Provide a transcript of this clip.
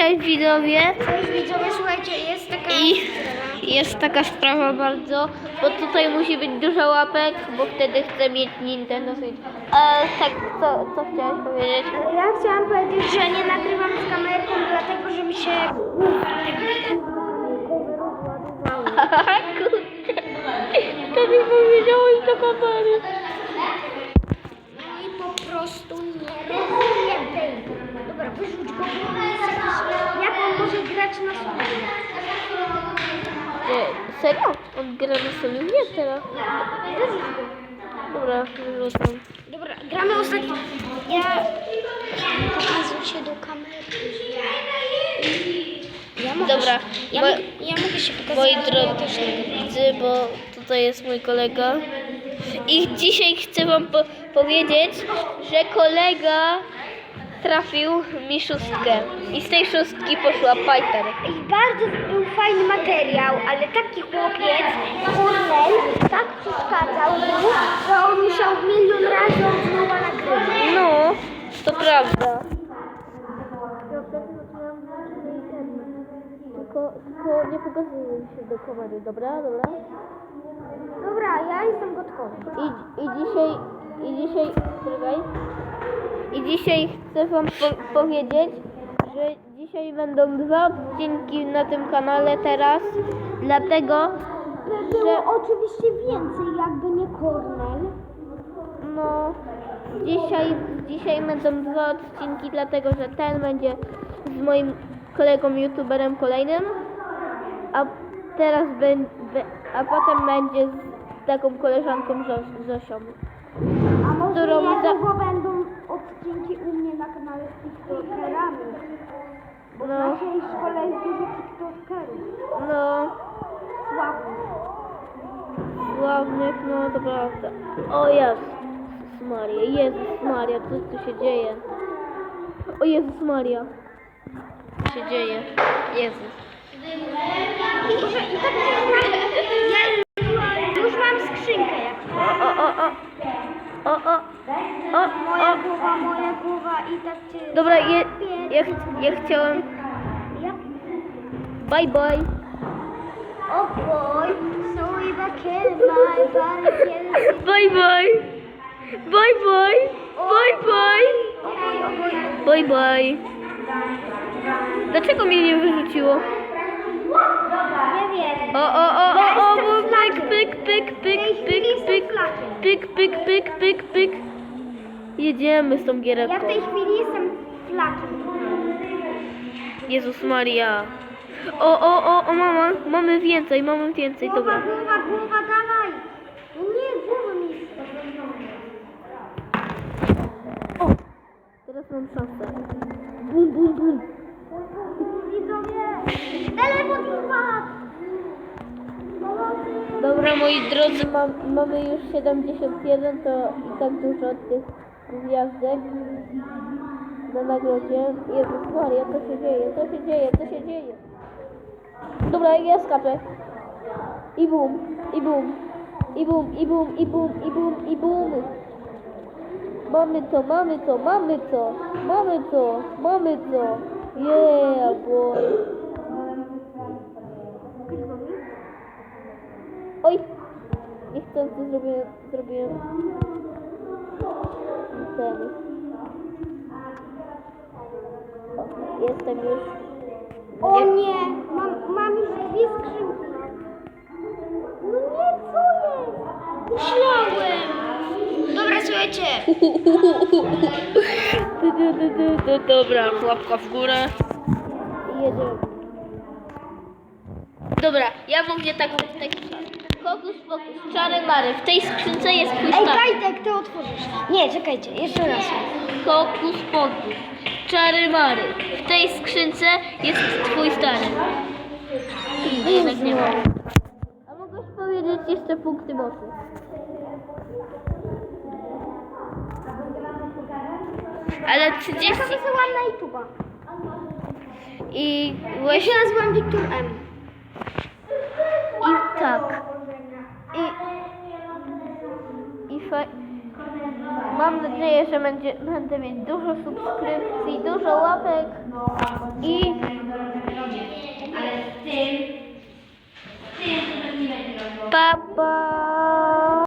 Cześć widzowie. Cześć widzowie, słuchajcie, jest taka I sprawa. jest taka sprawa bardzo, bo tutaj musi być dużo łapek, bo wtedy chcę mieć Nintendo Switch. E, tak, co, co chciałeś powiedzieć? Ja chciałam powiedzieć, że nie nagrywam z kamerką, dlatego że mi się Kurczę, to mi powiedziałeś do kamery. No i po prostu nie rozumiem tej. Dobra, wyrzuć go, bo jest jakiś, jak on może grać na sobie. Nie, serio? On gra na sobie nie teraz. Dobra, wyrzucam. Dobra, gramy ostatnio. Ja pokazuję się do kamery. Ja mogę, Dobra, ja, mo- mogę, ja mogę się pokazać. Moi ale ja drodzy, bo tutaj jest mój kolega. I dzisiaj chcę wam po powiedzieć, że kolega trafił mi szóstkę. I z tej szóstki poszła Piper. I bardzo był fajny materiał, ale taki chłopiec, Kornel, tak przeszkadzał mu, że on musiał milion razy od nowa nagrywać. No, to prawda. Tylko, tylko nie pokazuję się do kamery, dobra? Dobra? Dobra, ja jestem gotowy. I, i dzisiaj, i dzisiaj, czekaj. Dzisiaj chcę wam po, powiedzieć, że dzisiaj będą dwa odcinki na tym kanale teraz, dlatego, Było oczywiście więcej, jakby nie Kornel. no, dzisiaj, dzisiaj będą dwa odcinki, dlatego, że ten będzie z moim kolegą youtuberem kolejnym, a teraz będzie, a potem będzie z taką koleżanką Zos- Zosią. A może Którą za- niedługo będą odcinki u mnie na kanale z TikTokerami. Bo w No. naszej szkole jest dużo TikTokerów. No, Sławnych. Sławnych, no to prawda. O Jezus Maria, Jezus Maria, co tu się dzieje? O Jezus Maria. Co się dzieje? Jezus. Może i tak ja już mam skrzynkę jak O, o, o, o. O, o. O, Moja o. głowa, moja głowa i tak cię... Dobra, ja, ja, ch- ja chciałem... Ja... Bye, bye. Oh boy, so if I kill my body, kill Bye, bye. Bye, bye. Bye, bye. Bye, bye. Dlaczego mnie nie wyrzuciło? Nie wiem. O, o, o, o, o, flakiem. pyk, pyk, pyk, pyk, pyk, pyk, pyk, pyk, pyk, pyk. Jedziemy z tą Ja giereczką. w tej chwili jestem flakiem. Jezus Maria. O, o, o, o, mama, mamy więcej, mamy więcej, Głowa, dobra. głowa, głowa, dawaj. No nie, głowa mi... O, teraz mam szansę. Bum, bum, bum. Widzowie, telefon mi upadł. Pomocy. Dobra, moi drodzy, mam, mamy już 71, to i tak dużo tych gwiazdek na nagrodzie. Jezus Maria, co się dzieje, co się dzieje, co się dzieje? Dobra, ja skaczę. I bum, i bum, i bum, i bum, i bum, i bum, i bum. Mamy to, mamy to, mamy to, mamy to, mamy to. Yeah, boy. Oj! Niechcący zrobiłem, zrobiłem ten. Jestem już. O nie, mam, mam już dwie skrzynki. No nie, co jest? Myślałem. Dobra, słuchajcie. Du, du, du, du, du. Dobra, łapka w górę. I jedziemy. Dobra, ja mówię tak, tak. Fokus, fokus, czary mary. W tej skrzynce jest twój Ej, stary. Kajtek, ty otworzysz. Nie, czekajcie, jeszcze raz. Fokus, fokus, czary mary. W tej skrzynce jest twój stary. No jednak nie ma. A mogłeś powiedzieć jeszcze punkty mocy. Ale 30 Ja to wysyłam na YouTube'a. i Ja właśnie się nazywam Wiktor M. nadzieję, że będzie, będę mieć dużo subskrypcji, dużo łapek i... Ale z tym... Z tym to pewnie będzie Pa, pa.